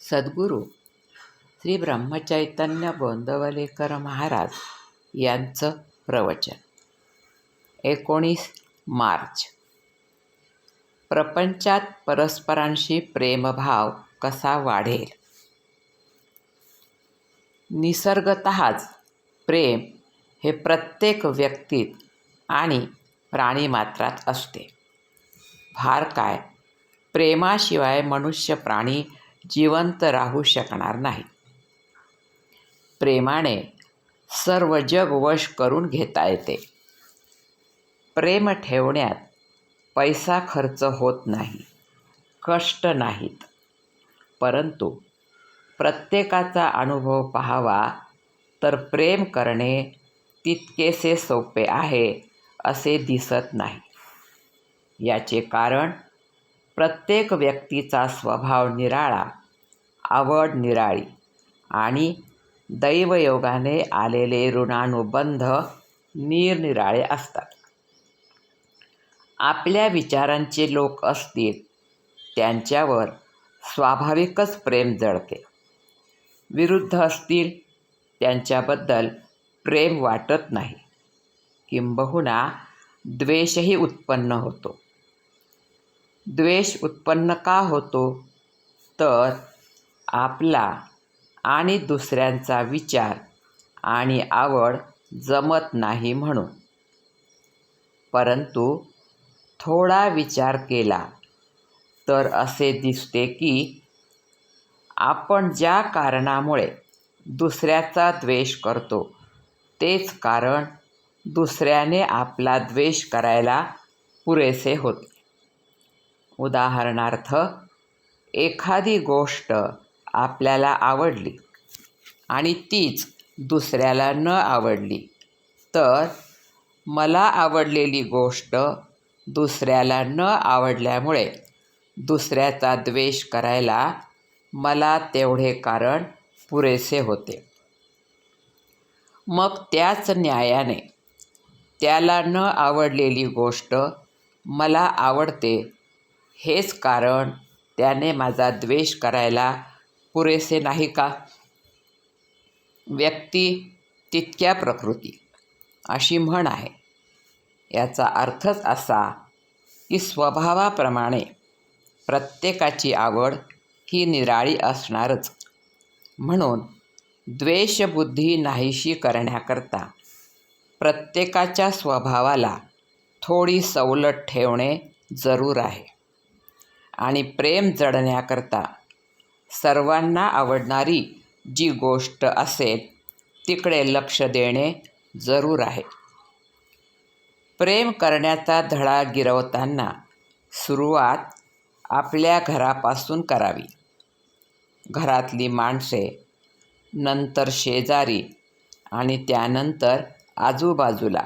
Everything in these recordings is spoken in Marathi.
सद्गुरू श्री ब्रह्मचैतन्य गोंदवलेकर महाराज यांचं प्रवचन. एकोणीस मार्च. प्रपंचात परस्परांशी प्रेमभाव कसा वाढेल? निसर्गतःच प्रेम हे प्रत्येक व्यक्तीत आणि प्राणीमात्रात असते. फार काय? प्रेमाशिवाय मनुष्य प्राणी जिवंत राहू शकणार नाही. प्रेमाने सर्व जग वश करून घेता येते. प्रेम ठेवण्यात पैसा खर्च होत नाही कष्ट नाहीत. परंतु प्रत्येकाचा अनुभव पाहावा तर प्रेम करणे तितकेसे सोपे आहे असे दिसत नाही. याचे कारण प्रत्येक व्यक्तीचा स्वभाव निराळा आवड निराळी आणि दैवयोगाने आलेले ऋणानुबंध निरनिराळे असतात. आपल्या विचारांचे लोक असतील त्यांच्यावर स्वाभाविकच प्रेम जळते. विरुद्ध असतील त्यांच्याबद्दल प्रेम वाटत नाही. किंबहुना द्वेषही उत्पन्न होतो. द्वेष उत्पन्न का होतो? तर आपला आणि दुसऱ्यांचा विचार आणि आवड जमत नाही म्हणून. परंतु थोडा विचार केला तर असे दिसते की आपण ज्या कारणामुळे दुसऱ्याचा द्वेष करतो तेच कारण दुसऱ्याने आपला द्वेष करायला पुरेसे होते. उदाहरणार्थ एखादी गोष्ट आपल्याला आवडली आणि तीच दुसऱ्याला न आवडली तर मला आवडलेली गोष्ट दुसऱ्याला न आवडल्यामुळे दुसऱ्याचा द्वेष करायला मला तेवढे कारण पुरेसे होते. मग त्याच न्यायाने त्याला न आवडलेली गोष्ट मला आवडते हेच कारण त्याने माझा द्वेष करायला पुरेसे नाही का? व्यक्ती तितक्या प्रकृती अशी म्हण आहे. याचा अर्थच असा की स्वभावाप्रमाणे प्रत्येकाची आवड ही निराळी असणारच. म्हणून द्वेषबुद्धी नाहीशी करण्याकरता प्रत्येकाच्या स्वभावाला थोडी सवलत ठेवणे जरूर आहे. आणि प्रेम जडण्याकरता सर्वांना आवडणारी जी गोष्ट असेल तिकडे लक्ष देणे जरूर आहे. प्रेम करण्याचा धडा गिरवताना सुरुवात आपल्या घरापासून करावी. घरातली माणसे नंतर शेजारी आणि त्यानंतर आजूबाजूला.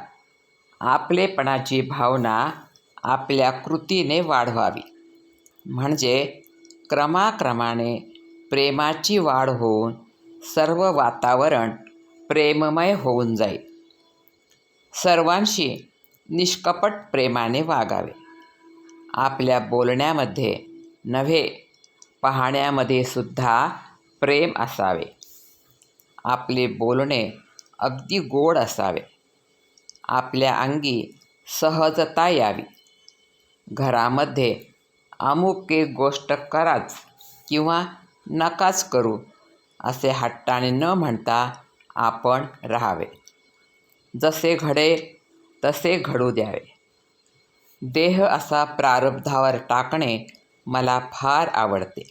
आपलेपणाची भावना आपल्या कृतीने वाढवावी. म्हणजे क्रमाक्रमाने प्रेमाची वाढ होऊन सर्व वातावरण प्रेममय होऊन जाईल. सर्वांशी निष्कपट प्रेमाने वागावे. आपल्या बोलण्यामध्ये नव्हे पाहण्यामध्ये सुद्धा प्रेम असावे. आपले बोलणे अगदी गोड असावे. आपल्या अंगी सहजता यावी. घरामध्ये अमुक एक गोष्ट कराच किंवा नकाच करू असे हट्टाने न म्हणता आपण राहावे. जसे घडेल तसे घडू द्यावे. देह असा प्रारब्धावर टाकणे मला फार आवडते.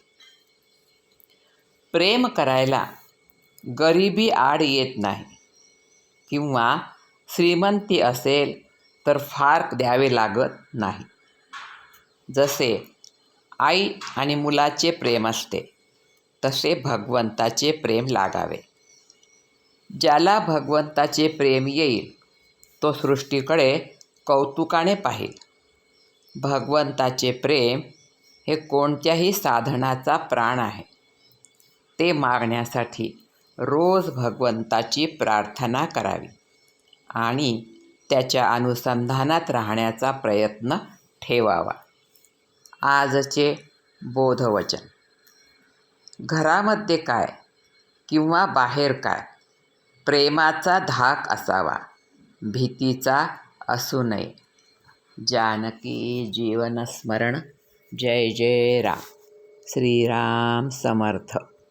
प्रेम करायला गरिबी आड येत नाही किंवा श्रीमंती असेल तर फार द्यावे लागत नाही. जसे आई आणि मुलाचे प्रेम असते. तसे भगवंताचे प्रेम लागावे. ज्याला भगवंताचे प्रेम येईल तो सृष्टीकडे कौतुकाने पाहील. भगवंताचे प्रेम हे कोणत्याही साधनाचा प्राण आहे. ते मागण्यासाठी रोज भगवंताची प्रार्थना करावी आणि त्याच्या अनुसंधानात राहण्याचा प्रयत्न ठेवावा. आजचे बोधवचन. घरामध्ये काय किंवा बाहेर काय? प्रेमाचा धाक असावा भीतीचा असू नये. जानकी जीवनस्मरण. जय जय राम. श्रीराम समर्थ.